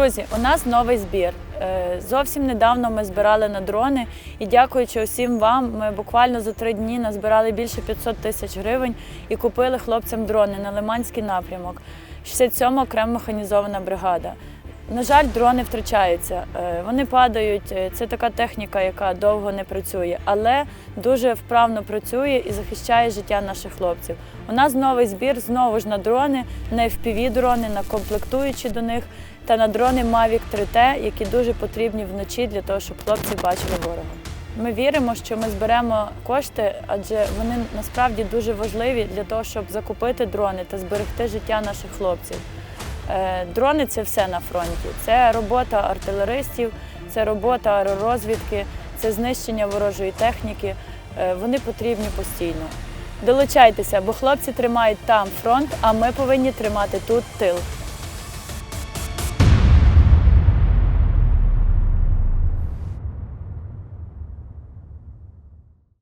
Друзі, у нас новий збір. Е, Зовсім недавно ми збирали на дрони, і дякуючи усім вам, ми буквально за три дні назбирали більше 500 тисяч гривень і купили хлопцям дрони на Лиманський напрямок. 67-ма окрема механізована бригада. На жаль, дрони втрачаються. Е, Вони падають. Е, Це така техніка, яка довго не працює, але дуже вправно працює і захищає життя наших хлопців. У нас новий збір знову ж на дрони, на fpv дрони, на комплектуючі до них та на дрони Mavic 3T, які дуже потрібні вночі для того, щоб хлопці бачили ворога. Ми віримо, що ми зберемо кошти, адже вони насправді дуже важливі для того, щоб закупити дрони та зберегти життя наших хлопців. Е, Дрони це все на фронті. Це робота артилеристів, це робота аеророзвідки, це знищення ворожої техніки. Е, Вони потрібні постійно. Долучайтеся, бо хлопці тримають там фронт, а ми повинні тримати тут тил.